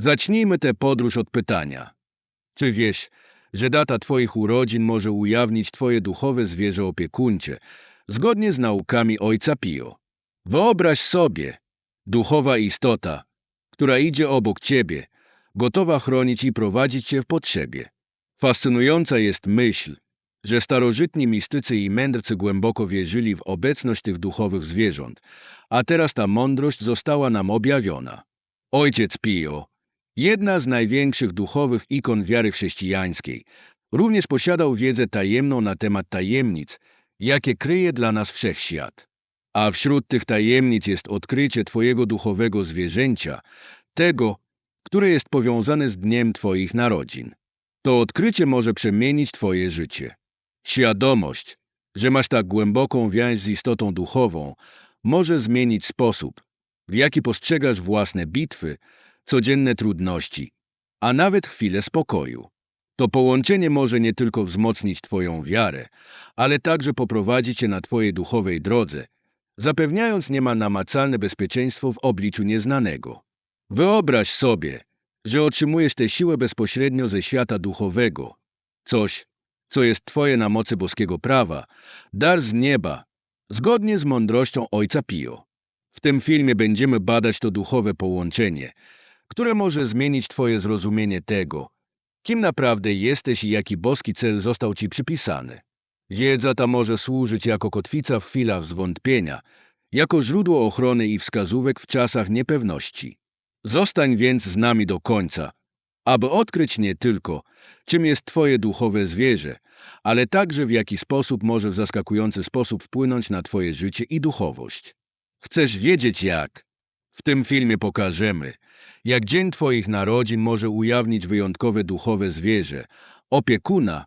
Zacznijmy tę podróż od pytania. Czy wiesz, że data Twoich urodzin może ujawnić Twoje duchowe zwierzę opiekuńcze, zgodnie z naukami Ojca Pio? Wyobraź sobie, duchowa istota, która idzie obok Ciebie, gotowa chronić i prowadzić Cię w potrzebie. Fascynująca jest myśl, że starożytni mistycy i mędrcy głęboko wierzyli w obecność tych duchowych zwierząt, a teraz ta mądrość została nam objawiona. Ojciec Pio, jedna z największych duchowych ikon wiary chrześcijańskiej, również posiadał wiedzę tajemną na temat tajemnic, jakie kryje dla nas wszechświat. A wśród tych tajemnic jest odkrycie Twojego duchowego zwierzęcia, tego, które jest powiązane z dniem Twoich narodzin. To odkrycie może przemienić Twoje życie. Świadomość, że masz tak głęboką więź z istotą duchową, może zmienić sposób, w jaki postrzegasz własne bitwy, codzienne trudności, a nawet chwilę spokoju. To połączenie może nie tylko wzmocnić Twoją wiarę, ale także poprowadzić Cię na Twojej duchowej drodze, zapewniając niemal namacalne bezpieczeństwo w obliczu nieznanego. Wyobraź sobie, że otrzymujesz tę siłę bezpośrednio ze świata duchowego, coś, co jest Twoje na mocy boskiego prawa, dar z nieba, zgodnie z mądrością Ojca Pio. W tym filmie będziemy badać to duchowe połączenie, które może zmienić Twoje zrozumienie tego, kim naprawdę jesteś i jaki boski cel został Ci przypisany. Wiedza ta może służyć jako kotwica w chwilach zwątpienia, jako źródło ochrony i wskazówek w czasach niepewności. Zostań więc z nami do końca, aby odkryć nie tylko, czym jest Twoje duchowe zwierzę, ale także w jaki sposób może w zaskakujący sposób wpłynąć na Twoje życie i duchowość. Chcesz wiedzieć jak? W tym filmie pokażemy, jak dzień Twoich narodzin może ujawnić wyjątkowe duchowe zwierzę, opiekuna,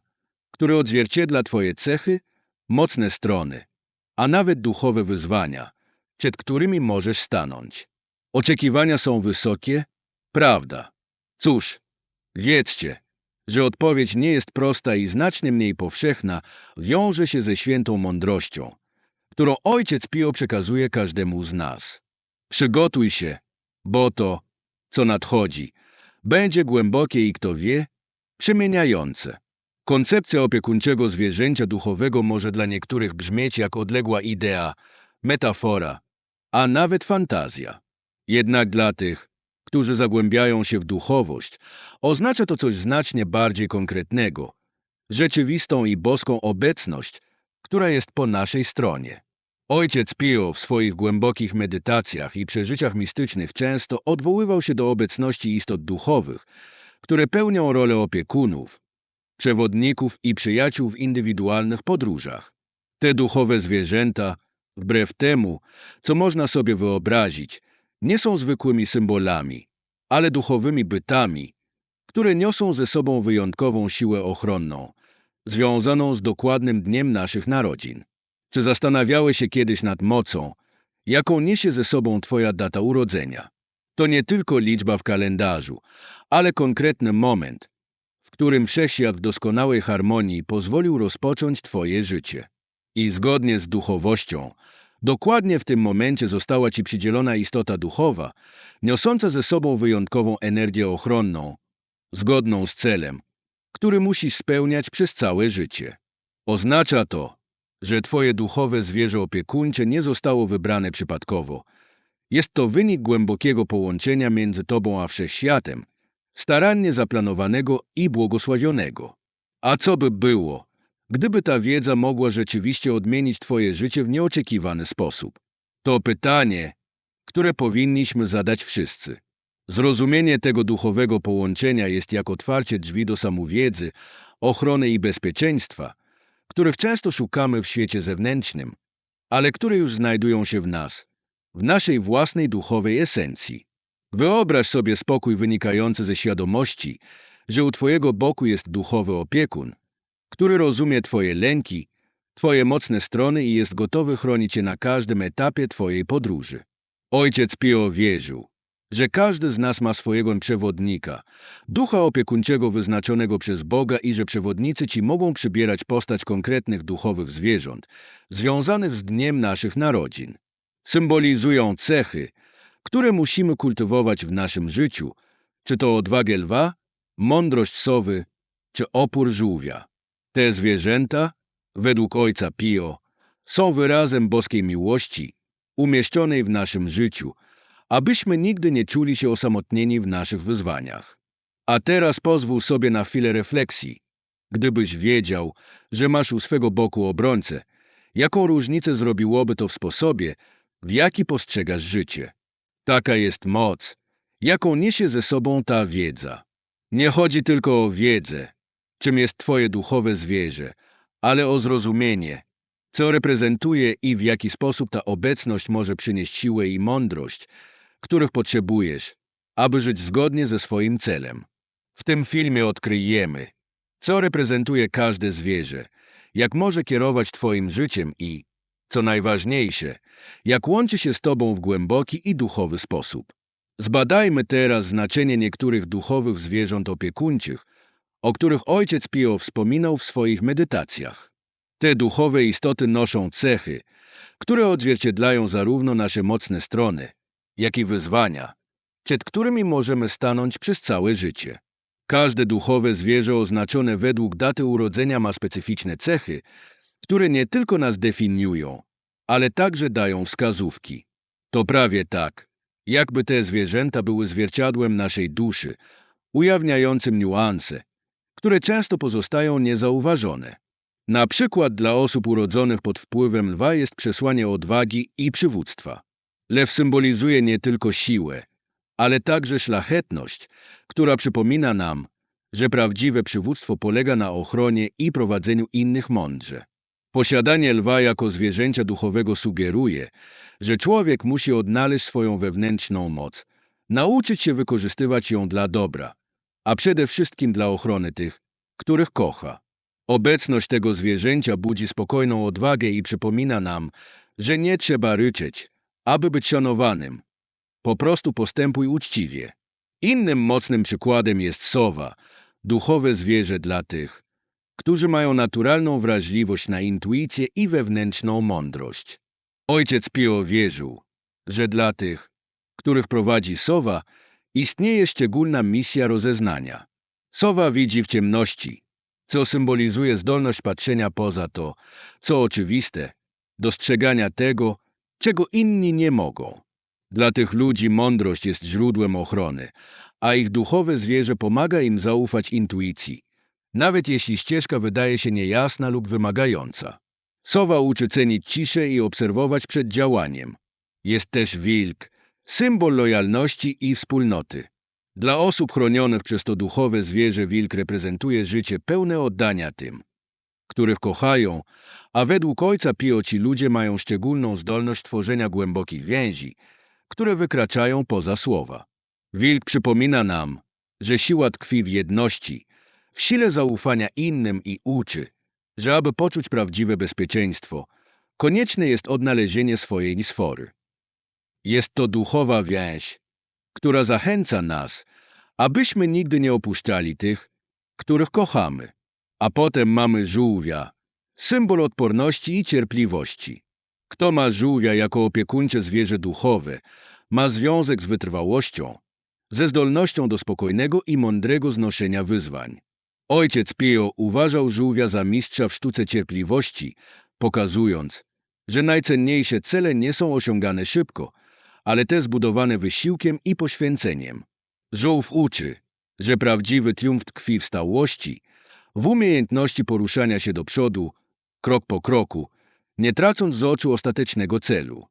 który odzwierciedla Twoje cechy, mocne strony, a nawet duchowe wyzwania, przed którymi możesz stanąć. Oczekiwania są wysokie? Prawda. Cóż, wiedzcie, że odpowiedź nie jest prosta i znacznie mniej powszechna wiąże się ze świętą mądrością, którą Ojciec Pio przekazuje każdemu z nas. Przygotuj się, bo to, co nadchodzi, będzie głębokie i kto wie, przemieniające. Koncepcja opiekuńczego zwierzęcia duchowego może dla niektórych brzmieć jak odległa idea, metafora, a nawet fantazja. Jednak dla tych, którzy zagłębiają się w duchowość, oznacza to coś znacznie bardziej konkretnego, rzeczywistą i boską obecność, która jest po naszej stronie. Ojciec Pio w swoich głębokich medytacjach i przeżyciach mistycznych często odwoływał się do obecności istot duchowych, które pełnią rolę opiekunów, przewodników i przyjaciół w indywidualnych podróżach. Te duchowe zwierzęta, wbrew temu, co można sobie wyobrazić, nie są zwykłymi symbolami, ale duchowymi bytami, które niosą ze sobą wyjątkową siłę ochronną, związaną z dokładnym dniem naszych narodzin. Czy zastanawiałeś się kiedyś nad mocą, jaką niesie ze sobą Twoja data urodzenia? To nie tylko liczba w kalendarzu, ale konkretny moment, w którym wszechświat w doskonałej harmonii pozwolił rozpocząć Twoje życie. I zgodnie z duchowością, dokładnie w tym momencie została Ci przydzielona istota duchowa, niosąca ze sobą wyjątkową energię ochronną, zgodną z celem, który musisz spełniać przez całe życie. Oznacza to, że Twoje duchowe zwierzę opiekuńcze nie zostało wybrane przypadkowo. Jest to wynik głębokiego połączenia między Tobą a Wszechświatem, starannie zaplanowanego i błogosławionego. A co by było, gdyby ta wiedza mogła rzeczywiście odmienić Twoje życie w nieoczekiwany sposób? To pytanie, które powinniśmy zadać wszyscy. Zrozumienie tego duchowego połączenia jest jak otwarcie drzwi do samowiedzy, ochrony i bezpieczeństwa, których często szukamy w świecie zewnętrznym, ale które już znajdują się w nas, w naszej własnej duchowej esencji. Wyobraź sobie spokój wynikający ze świadomości, że u Twojego boku jest duchowy opiekun, który rozumie Twoje lęki, Twoje mocne strony i jest gotowy chronić Cię na każdym etapie Twojej podróży. Ojciec Pio wierzył, że każdy z nas ma swojego przewodnika, ducha opiekuńczego wyznaczonego przez Boga i że przewodnicy ci mogą przybierać postać konkretnych duchowych zwierząt, związanych z dniem naszych narodzin. Symbolizują cechy, które musimy kultywować w naszym życiu, Czy to odwagę lwa, mądrość sowy, czy opór żółwia? Te zwierzęta, według ojca Pio, są wyrazem boskiej miłości umieszczonej w naszym życiu, abyśmy nigdy nie czuli się osamotnieni w naszych wyzwaniach. A teraz pozwól sobie na chwilę refleksji. Gdybyś wiedział, że masz u swego boku obrońcę, jaką różnicę zrobiłoby to w sposobie, w jaki postrzegasz życie? Taka jest moc, jaką niesie ze sobą ta wiedza. Nie chodzi tylko o wiedzę, czym jest Twoje duchowe zwierzę, ale o zrozumienie, co reprezentuje i w jaki sposób ta obecność może przynieść siłę i mądrość, których potrzebujesz, aby żyć zgodnie ze swoim celem. W tym filmie odkryjemy, co reprezentuje każde zwierzę, jak może kierować Twoim życiem i, co najważniejsze, jak łączy się z Tobą w głęboki i duchowy sposób. Zbadajmy teraz znaczenie niektórych duchowych zwierząt opiekuńczych, o których ojciec Pio wspominał w swoich medytacjach. Te duchowe istoty noszą cechy, które odzwierciedlają zarówno nasze mocne strony, jak i wyzwania, przed którymi możemy stanąć przez całe życie. Każde duchowe zwierzę oznaczone według daty urodzenia ma specyficzne cechy, które nie tylko nas definiują, ale także dają wskazówki. To prawie tak, jakby te zwierzęta były zwierciadłem naszej duszy, ujawniającym niuanse, które często pozostają niezauważone. Na przykład dla osób urodzonych pod wpływem lwa jest przesłanie odwagi i przywództwa. Lew symbolizuje nie tylko siłę, ale także szlachetność, która przypomina nam, że prawdziwe przywództwo polega na ochronie i prowadzeniu innych mądrze. Posiadanie lwa jako zwierzęcia duchowego sugeruje, że człowiek musi odnaleźć swoją wewnętrzną moc, nauczyć się wykorzystywać ją dla dobra, a przede wszystkim dla ochrony tych, których kocha. Obecność tego zwierzęcia budzi spokojną odwagę i przypomina nam, że nie trzeba ryczeć, aby być szanowanym. Po prostu postępuj uczciwie. Innym mocnym przykładem jest sowa, duchowe zwierzę dla tych, którzy mają naturalną wrażliwość na intuicję i wewnętrzną mądrość. Ojciec Pio wierzył, że dla tych, których prowadzi sowa, istnieje szczególna misja rozeznania. Sowa widzi w ciemności, co symbolizuje zdolność patrzenia poza to, co oczywiste, dostrzegania tego, czego inni nie mogą. Dla tych ludzi mądrość jest źródłem ochrony, a ich duchowe zwierzę pomaga im zaufać intuicji, nawet jeśli ścieżka wydaje się niejasna lub wymagająca. Sowa uczy cenić ciszę i obserwować przed działaniem. Jest też wilk, symbol lojalności i wspólnoty. Dla osób chronionych przez to duchowe zwierzę wilk reprezentuje życie pełne oddania tym, których kochają, a według ojca Pio ci ludzie mają szczególną zdolność tworzenia głębokich więzi, które wykraczają poza słowa. Wilk przypomina nam, że siła tkwi w jedności, w sile zaufania innym i uczy, że aby poczuć prawdziwe bezpieczeństwo, konieczne jest odnalezienie swojej sfory. Jest to duchowa więź, która zachęca nas, abyśmy nigdy nie opuszczali tych, których kochamy. A potem mamy żółwia, symbol odporności i cierpliwości. Kto ma żółwia jako opiekuńcze zwierzę duchowe, ma związek z wytrwałością, ze zdolnością do spokojnego i mądrego znoszenia wyzwań. Ojciec Pio uważał żółwia za mistrza w sztuce cierpliwości, pokazując, że najcenniejsze cele nie są osiągane szybko, ale te zbudowane wysiłkiem i poświęceniem. Żółw uczy, że prawdziwy triumf tkwi w stałości, w umiejętności poruszania się do przodu, krok po kroku, nie tracąc z oczu ostatecznego celu.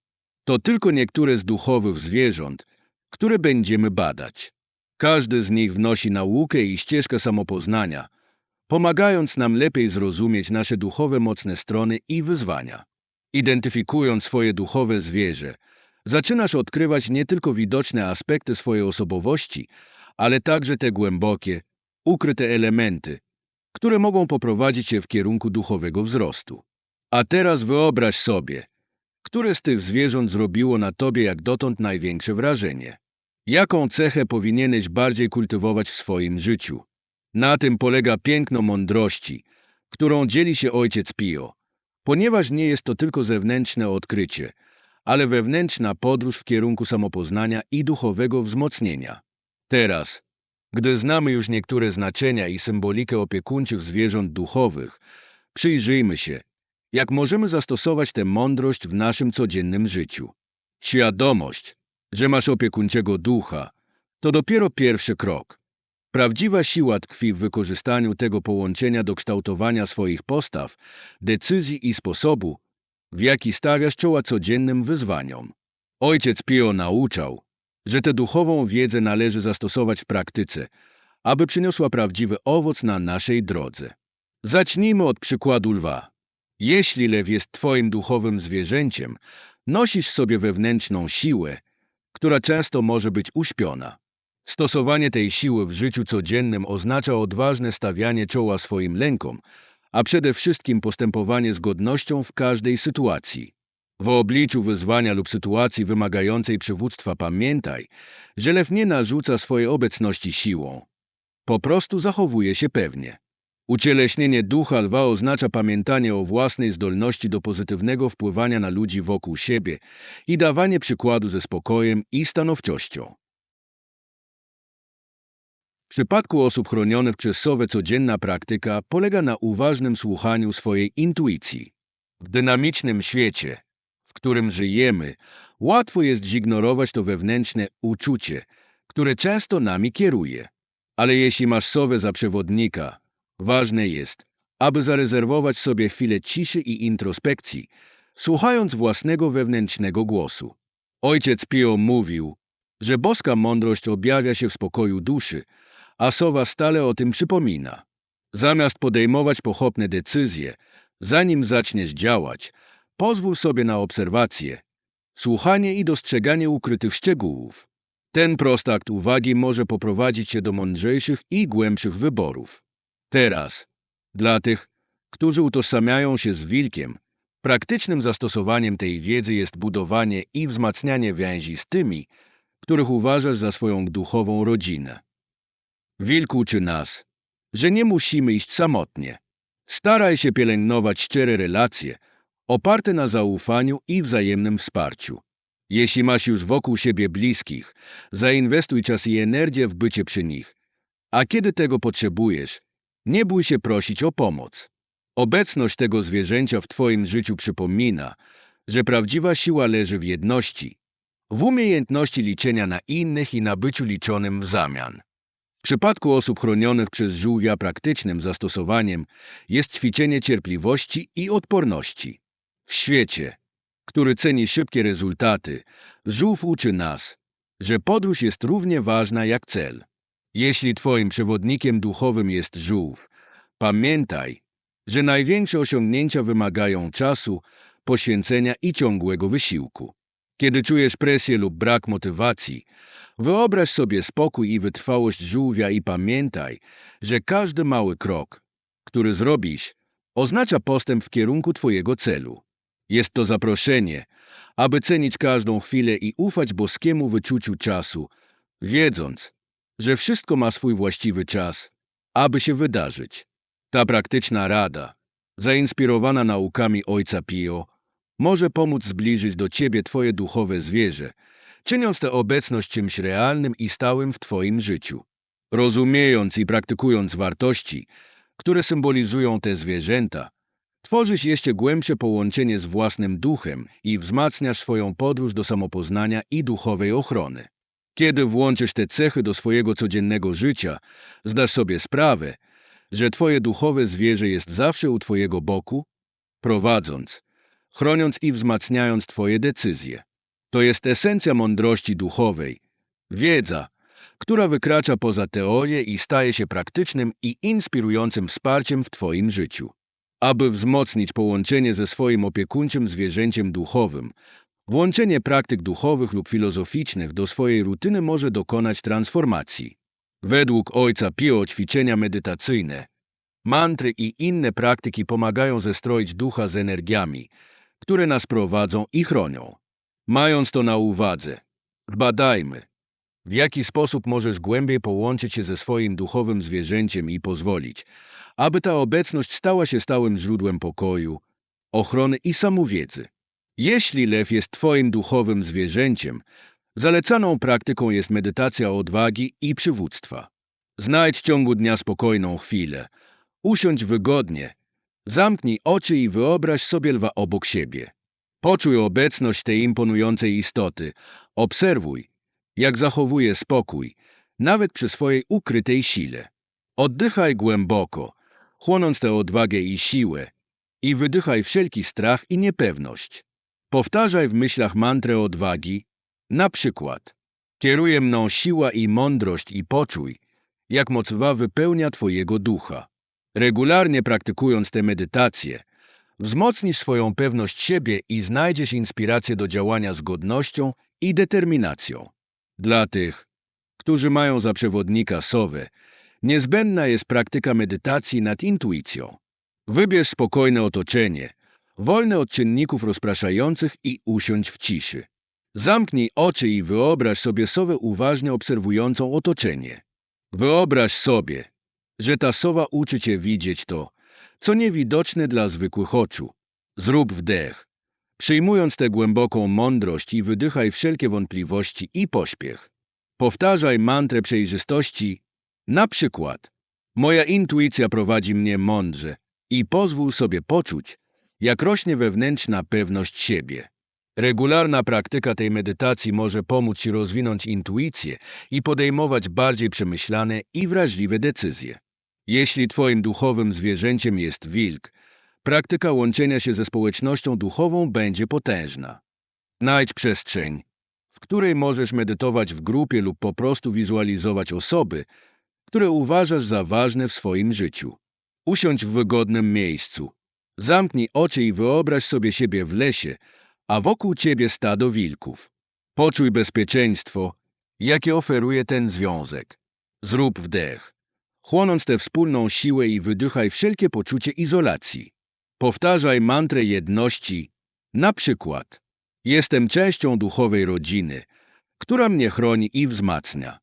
To tylko niektóre z duchowych zwierząt, które będziemy badać. Każdy z nich wnosi naukę i ścieżkę samopoznania, pomagając nam lepiej zrozumieć nasze duchowe mocne strony i wyzwania. Identyfikując swoje duchowe zwierzę, zaczynasz odkrywać nie tylko widoczne aspekty swojej osobowości, ale także te głębokie, ukryte elementy, które mogą poprowadzić cię w kierunku duchowego wzrostu. A teraz wyobraź sobie, które z tych zwierząt zrobiło na tobie jak dotąd największe wrażenie. Jaką cechę powinieneś bardziej kultywować w swoim życiu? Na tym polega piękno mądrości, którą dzieli się ojciec Pio, ponieważ nie jest to tylko zewnętrzne odkrycie, ale wewnętrzna podróż w kierunku samopoznania i duchowego wzmocnienia. Teraz, Gdy znamy już niektóre znaczenia i symbolikę opiekuńczych zwierząt duchowych, przyjrzyjmy się, jak możemy zastosować tę mądrość w naszym codziennym życiu. Świadomość, że masz opiekuńczego ducha, to dopiero pierwszy krok. Prawdziwa siła tkwi w wykorzystaniu tego połączenia do kształtowania swoich postaw, decyzji i sposobu, w jaki stawiasz czoła codziennym wyzwaniom. Ojciec Pio nauczał, że tę duchową wiedzę należy zastosować w praktyce, aby przyniosła prawdziwy owoc na naszej drodze. Zacznijmy od przykładu lwa. Jeśli lew jest twoim duchowym zwierzęciem, nosisz sobie wewnętrzną siłę, która często może być uśpiona. Stosowanie tej siły w życiu codziennym oznacza odważne stawianie czoła swoim lękom, a przede wszystkim postępowanie z godnością w każdej sytuacji. W obliczu wyzwania lub sytuacji wymagającej przywództwa pamiętaj, że lew nie narzuca swojej obecności siłą. Po prostu zachowuje się pewnie. Ucieleśnienie ducha lwa oznacza pamiętanie o własnej zdolności do pozytywnego wpływania na ludzi wokół siebie i dawanie przykładu ze spokojem i stanowczością. W przypadku osób chronionych przez sowę codzienna praktyka polega na uważnym słuchaniu swojej intuicji. W dynamicznym świecie, w którym żyjemy, łatwo jest zignorować to wewnętrzne uczucie, które często nami kieruje. Ale jeśli masz sowę za przewodnika, ważne jest, aby zarezerwować sobie chwilę ciszy i introspekcji, słuchając własnego wewnętrznego głosu. Ojciec Pio mówił, że boska mądrość objawia się w spokoju duszy, a sowa stale o tym przypomina. Zamiast podejmować pochopne decyzje, zanim zaczniesz działać, pozwól sobie na obserwację, słuchanie i dostrzeganie ukrytych szczegółów. Ten prosty akt uwagi może poprowadzić cię do mądrzejszych i głębszych wyborów. Teraz, dla tych, którzy utożsamiają się z wilkiem, praktycznym zastosowaniem tej wiedzy jest budowanie i wzmacnianie więzi z tymi, których uważasz za swoją duchową rodzinę. Wilk uczy nas, że nie musimy iść samotnie. Staraj się pielęgnować szczere relacje, oparte na zaufaniu i wzajemnym wsparciu. Jeśli masz już wokół siebie bliskich, zainwestuj czas i energię w bycie przy nich. A kiedy tego potrzebujesz, nie bój się prosić o pomoc. Obecność tego zwierzęcia w Twoim życiu przypomina, że prawdziwa siła leży w jedności, w umiejętności liczenia na innych i na byciu liczonym w zamian. W przypadku osób chronionych przez żółwia praktycznym zastosowaniem jest ćwiczenie cierpliwości i odporności. W świecie, który ceni szybkie rezultaty, żółw uczy nas, że podróż jest równie ważna jak cel. Jeśli twoim przewodnikiem duchowym jest żółw, pamiętaj, że największe osiągnięcia wymagają czasu, poświęcenia i ciągłego wysiłku. Kiedy czujesz presję lub brak motywacji, wyobraź sobie spokój i wytrwałość żółwia i pamiętaj, że każdy mały krok, który zrobisz, oznacza postęp w kierunku Twojego celu. Jest to zaproszenie, aby cenić każdą chwilę i ufać boskiemu wyczuciu czasu, wiedząc, że wszystko ma swój właściwy czas, aby się wydarzyć. Ta praktyczna rada, zainspirowana naukami Ojca Pio, może pomóc zbliżyć do Ciebie Twoje duchowe zwierzę, czyniąc tę obecność czymś realnym i stałym w Twoim życiu. Rozumiejąc i praktykując wartości, które symbolizują te zwierzęta, tworzysz jeszcze głębsze połączenie z własnym duchem i wzmacniasz swoją podróż do samopoznania i duchowej ochrony. Kiedy włączysz te cechy do swojego codziennego życia, zdasz sobie sprawę, że Twoje duchowe zwierzę jest zawsze u Twojego boku, prowadząc, chroniąc i wzmacniając Twoje decyzje. To jest esencja mądrości duchowej, wiedza, która wykracza poza teorię i staje się praktycznym i inspirującym wsparciem w Twoim życiu. Aby wzmocnić połączenie ze swoim opiekuńczym zwierzęciem duchowym, włączenie praktyk duchowych lub filozoficznych do swojej rutyny może dokonać transformacji. Według Ojca Pio ćwiczenia medytacyjne, mantry i inne praktyki pomagają zestroić ducha z energiami, które nas prowadzą i chronią. Mając to na uwadze, badajmy, w jaki sposób możesz głębiej połączyć się ze swoim duchowym zwierzęciem i pozwolić, aby ta obecność stała się stałym źródłem pokoju, ochrony i samowiedzy. Jeśli lew jest Twoim duchowym zwierzęciem, zalecaną praktyką jest medytacja odwagi i przywództwa. Znajdź w ciągu dnia spokojną chwilę. Usiądź wygodnie. Zamknij oczy i wyobraź sobie lwa obok siebie. Poczuj obecność tej imponującej istoty. Obserwuj, jak zachowuje spokój, nawet przy swojej ukrytej sile. Oddychaj głęboko, chłonąc tę odwagę i siłę, i wydychaj wszelki strach i niepewność. Powtarzaj w myślach mantrę odwagi, na przykład Kieruje mną siła i mądrość i poczuj, jak mocowa wypełnia Twojego ducha. Regularnie praktykując te medytacje, wzmocnisz swoją pewność siebie i znajdziesz inspirację do działania z godnością i determinacją. Dla tych, którzy mają za przewodnika sowę, niezbędna jest praktyka medytacji nad intuicją. Wybierz spokojne otoczenie, wolne od czynników rozpraszających i usiądź w ciszy. Zamknij oczy i wyobraź sobie sowę uważnie obserwującą otoczenie. Wyobraź sobie, że ta sowa uczy cię widzieć to, co niewidoczne dla zwykłych oczu. Zrób wdech, przyjmując tę głęboką mądrość i wydychaj wszelkie wątpliwości i pośpiech. Powtarzaj mantrę przejrzystości, na przykład Moja intuicja prowadzi mnie mądrze i pozwól sobie poczuć, jak rośnie wewnętrzna pewność siebie. Regularna praktyka tej medytacji może pomóc Ci rozwinąć intuicję i podejmować bardziej przemyślane i wrażliwe decyzje. Jeśli Twoim duchowym zwierzęciem jest wilk, praktyka łączenia się ze społecznością duchową będzie potężna. Znajdź przestrzeń, w której możesz medytować w grupie lub po prostu wizualizować osoby, które uważasz za ważne w swoim życiu. Usiądź w wygodnym miejscu. Zamknij oczy i wyobraź sobie siebie w lesie, a wokół ciebie stado wilków. Poczuj bezpieczeństwo, jakie oferuje ten związek. Zrób wdech, chłonąc tę wspólną siłę i wydychaj wszelkie poczucie izolacji. Powtarzaj mantrę jedności, na przykład Jestem częścią duchowej rodziny, która mnie chroni i wzmacnia.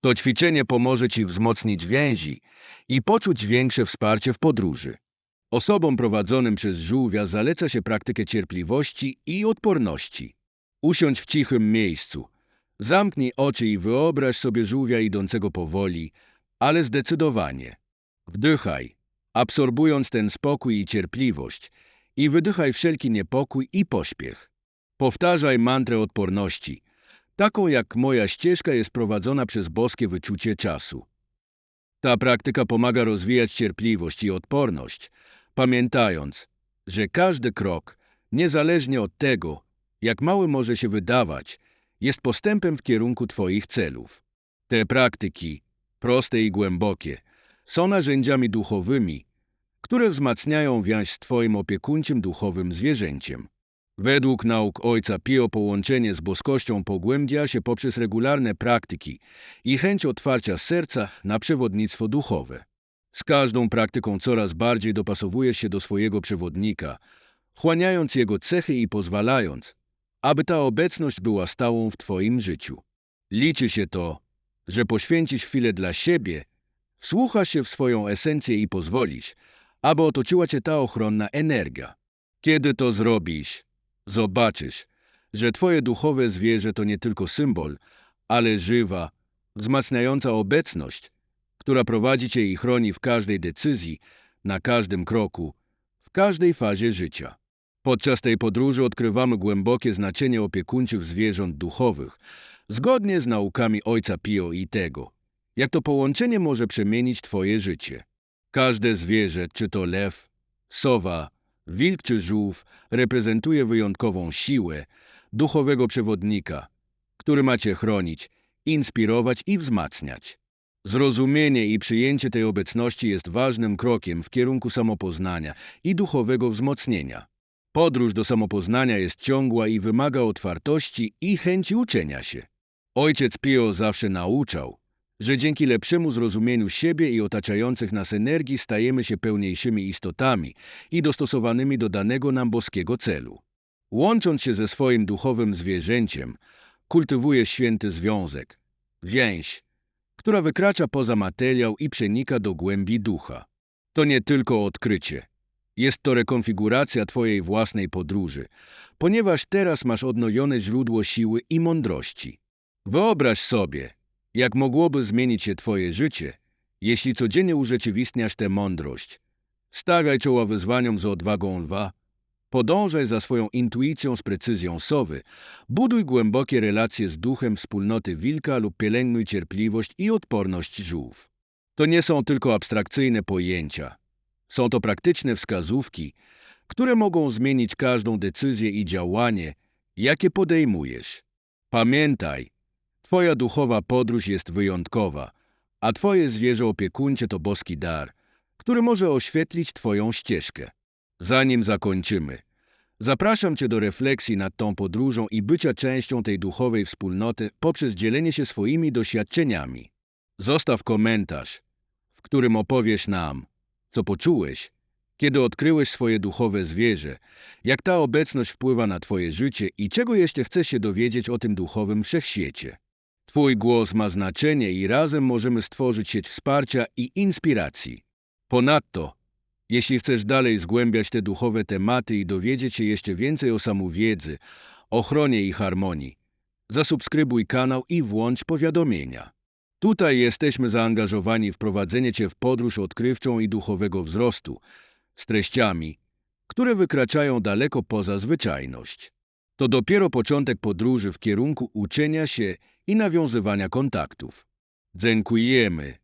To ćwiczenie pomoże Ci wzmocnić więzi i poczuć większe wsparcie w podróży. Osobom prowadzonym przez żółwia zaleca się praktykę cierpliwości i odporności. Usiądź w cichym miejscu. Zamknij oczy i wyobraź sobie żółwia idącego powoli, ale zdecydowanie. Wdychaj, absorbując ten spokój i cierpliwość i wydychaj wszelki niepokój i pośpiech. Powtarzaj mantrę odporności, taką jak moja ścieżka jest prowadzona przez boskie wyczucie czasu. Ta praktyka pomaga rozwijać cierpliwość i odporność, pamiętając, że każdy krok, niezależnie od tego, jak mały może się wydawać, jest postępem w kierunku Twoich celów. Te praktyki, proste i głębokie, są narzędziami duchowymi, które wzmacniają więź z Twoim opiekuńczym duchowym zwierzęciem. Według nauk Ojca Pio połączenie z boskością pogłębia się poprzez regularne praktyki i chęć otwarcia serca na przewodnictwo duchowe. Z każdą praktyką coraz bardziej dopasowujesz się do swojego przewodnika, chłaniając jego cechy i pozwalając, aby ta obecność była stałą w Twoim życiu. Liczy się to, że poświęcisz chwilę dla siebie, wsłuchasz się w swoją esencję i pozwolisz, aby otoczyła Cię ta ochronna energia. Kiedy to zrobisz, zobaczysz, że Twoje duchowe zwierzę to nie tylko symbol, ale żywa, wzmacniająca obecność, która prowadzi Cię i chroni w każdej decyzji, na każdym kroku, w każdej fazie życia. Podczas tej podróży odkrywamy głębokie znaczenie opiekuńczych zwierząt duchowych, zgodnie z naukami Ojca Pio i tego, jak to połączenie może przemienić Twoje życie. Każde zwierzę, czy to lew, sowa, wilk czy żółw, reprezentuje wyjątkową siłę duchowego przewodnika, który macie chronić, inspirować i wzmacniać. Zrozumienie i przyjęcie tej obecności jest ważnym krokiem w kierunku samopoznania i duchowego wzmocnienia. Podróż do samopoznania jest ciągła i wymaga otwartości i chęci uczenia się. Ojciec Pio zawsze nauczał, że dzięki lepszemu zrozumieniu siebie i otaczających nas energii stajemy się pełniejszymi istotami i dostosowanymi do danego nam boskiego celu. Łącząc się ze swoim duchowym zwierzęciem, kultywuje święty związek, więź, która wykracza poza materiał i przenika do głębi ducha. To nie tylko odkrycie. Jest to rekonfiguracja Twojej własnej podróży, ponieważ teraz masz odnowione źródło siły i mądrości. Wyobraź sobie, jak mogłoby zmienić się Twoje życie, jeśli codziennie urzeczywistniasz tę mądrość. Stawiaj czoła wyzwaniom z odwagą lwa, podążaj za swoją intuicją z precyzją sowy, buduj głębokie relacje z duchem wspólnoty wilka lub pielęgnuj cierpliwość i odporność żółw. To nie są tylko abstrakcyjne pojęcia. Są to praktyczne wskazówki, które mogą zmienić każdą decyzję i działanie, jakie podejmujesz. Pamiętaj, Twoja duchowa podróż jest wyjątkowa, a Twoje zwierzę opiekuńcze to boski dar, który może oświetlić Twoją ścieżkę. Zanim zakończymy, zapraszam Cię do refleksji nad tą podróżą i bycia częścią tej duchowej wspólnoty poprzez dzielenie się swoimi doświadczeniami. Zostaw komentarz, w którym opowiesz nam, co poczułeś, kiedy odkryłeś swoje duchowe zwierzę, jak ta obecność wpływa na Twoje życie i czego jeszcze chcesz się dowiedzieć o tym duchowym wszechświecie. Twój głos ma znaczenie i razem możemy stworzyć sieć wsparcia i inspiracji. Ponadto, jeśli chcesz dalej zgłębiać te duchowe tematy i dowiedzieć się jeszcze więcej o samowiedzy, ochronie i harmonii, zasubskrybuj kanał i włącz powiadomienia. Tutaj jesteśmy zaangażowani w prowadzenie Cię w podróż odkrywczą i duchowego wzrostu, z treściami, które wykraczają daleko poza zwyczajność. To dopiero początek podróży w kierunku uczenia się i nawiązywania kontaktów. Dziękujemy,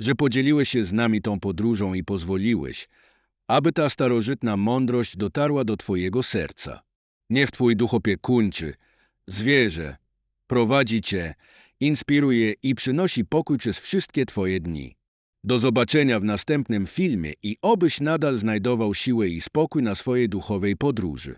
że podzieliłeś się z nami tą podróżą i pozwoliłeś, aby ta starożytna mądrość dotarła do Twojego serca. Niech Twój duch opiekuńczy, zwierzę, prowadzi Cię, inspiruje i przynosi pokój przez wszystkie Twoje dni. Do zobaczenia w następnym filmie i obyś nadal znajdował siłę i spokój na swojej duchowej podróży.